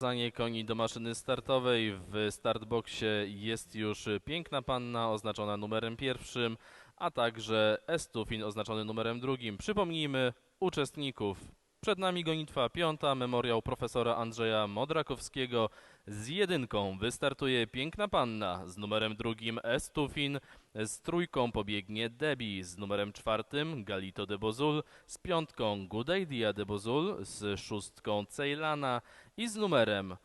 Zanie koni do maszyny startowej. W startboxie jest już piękna panna oznaczona numerem pierwszym, a także Estufin oznaczony numerem drugim. Przypomnijmy uczestników. Przed nami gonitwa piąta, memoriał profesora Andrzeja Modrakowskiego. Z jedynką wystartuje piękna panna, z numerem drugim Estufin, z trójką pobiegnie Debbie, z numerem czwartym Galito de Bozul, z piątką Good Idea de Bozul, z szóstką Ceylana i z numerem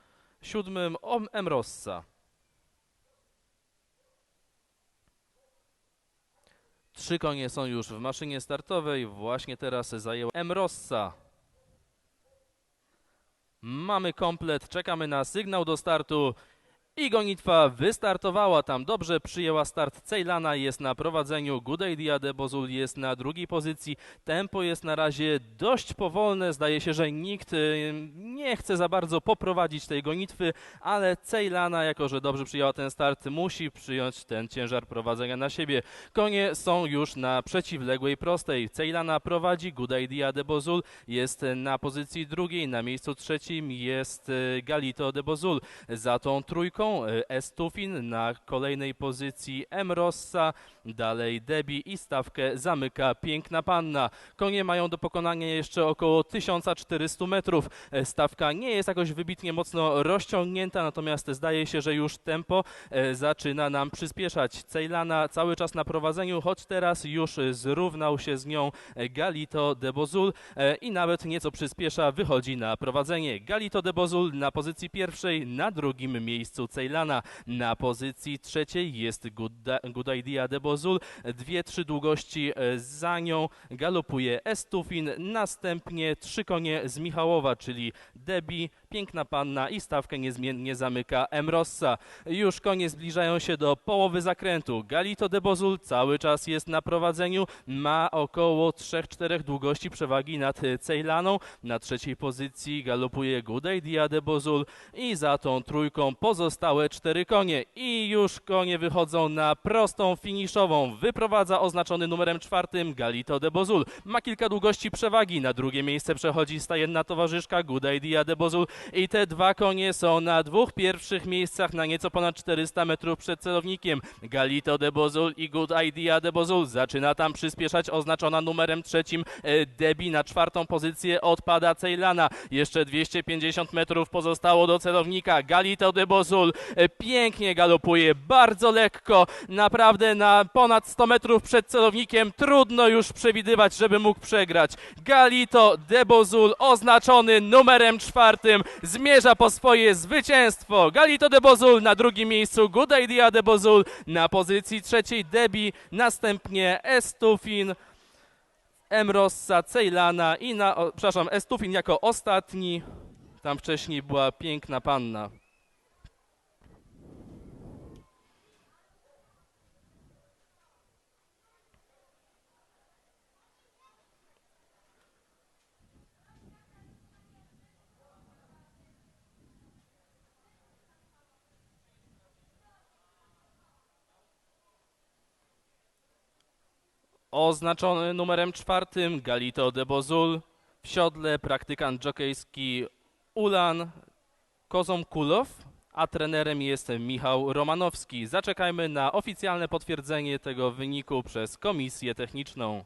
siódmym Emrossa. Trzy konie są już w maszynie startowej, właśnie teraz zajęła Emrossa. Mamy komplet, czekamy na sygnał do startu i gonitwa wystartowała tam. Dobrze przyjęła start Ceylana, jest na prowadzeniu. Good Idea de Bozul jest na drugiej pozycji. Tempo jest na razie dość powolne. Zdaje się, że nikt y, nie chce za bardzo poprowadzić tej gonitwy, ale Ceylana, jako że dobrze przyjęła ten start, musi przyjąć ten ciężar prowadzenia na siebie. Konie są już na przeciwległej prostej. Ceylana prowadzi, Good Idea de Bozul jest na pozycji drugiej, na miejscu trzecim jest y, Galito de Bozul. Za tą trójką y, Estufin na kolejnej pozycji Emrossa, dalej Debi i stawkę zamyka Piękna Panna. Konie mają do pokonania jeszcze około 1400 metrów. E, Stawka nie jest jakoś wybitnie mocno rozciągnięta, natomiast zdaje się, że już tempo e, zaczyna nam przyspieszać. Ceylana cały czas na prowadzeniu, choć teraz już e, zrównał się z nią e, Galito de Bozul e, i nawet nieco przyspiesza, wychodzi na prowadzenie. Galito de Bozul na pozycji pierwszej, na drugim miejscu Ceylana. Na pozycji trzeciej jest Good, de Bozul. Dwie, trzy długości e, za nią galopuje Estufin. Następnie trzy konie z Michałowa, czyli Debi, Piękna Panna i stawkę niezmiennie zamyka Emrossa. Już konie zbliżają się do połowy zakrętu. Galito de Bozul cały czas jest na prowadzeniu. Ma około 3-4 długości przewagi nad Ceylaną. Na trzeciej pozycji galopuje Good de Bozul i za tą trójką pozostałe cztery konie. I już konie wychodzą na prostą finiszową. Wyprowadza oznaczony numerem czwartym Galito de Bozul. Ma kilka długości przewagi. Na drugie miejsce przechodzi stajenna towarzyszka Good Idea de Bozul i te dwa konie są na dwóch pierwszych miejscach na nieco ponad 400 metrów przed celownikiem. Galito de Bozul i Good Idea de Bozul zaczyna tam przyspieszać oznaczona numerem trzecim e, Debi na czwartą pozycję odpada Ceylana. Jeszcze 250 metrów pozostało do celownika. Galito de Bozul pięknie galopuje, bardzo lekko, naprawdę na ponad 100 metrów przed celownikiem. Trudno już przewidywać, żeby mógł przegrać. Galito de Bozul oznaczony numerem czwartym zmierza po swoje zwycięstwo. Galito de Bozul na drugim miejscu, Good Idea de Bozul na pozycji trzeciej, Debi, następnie Estufin. Emrossa, Ceylana i na, o, przepraszam, Estufin jako ostatni. Tam wcześniej była piękna panna. Oznaczony numerem czwartym Galito de Bozul. W siodle praktykant dżokejski Ulan Kozomkulow, a trenerem jest Michał Romanowski. Zaczekajmy na oficjalne potwierdzenie tego wyniku przez komisję techniczną.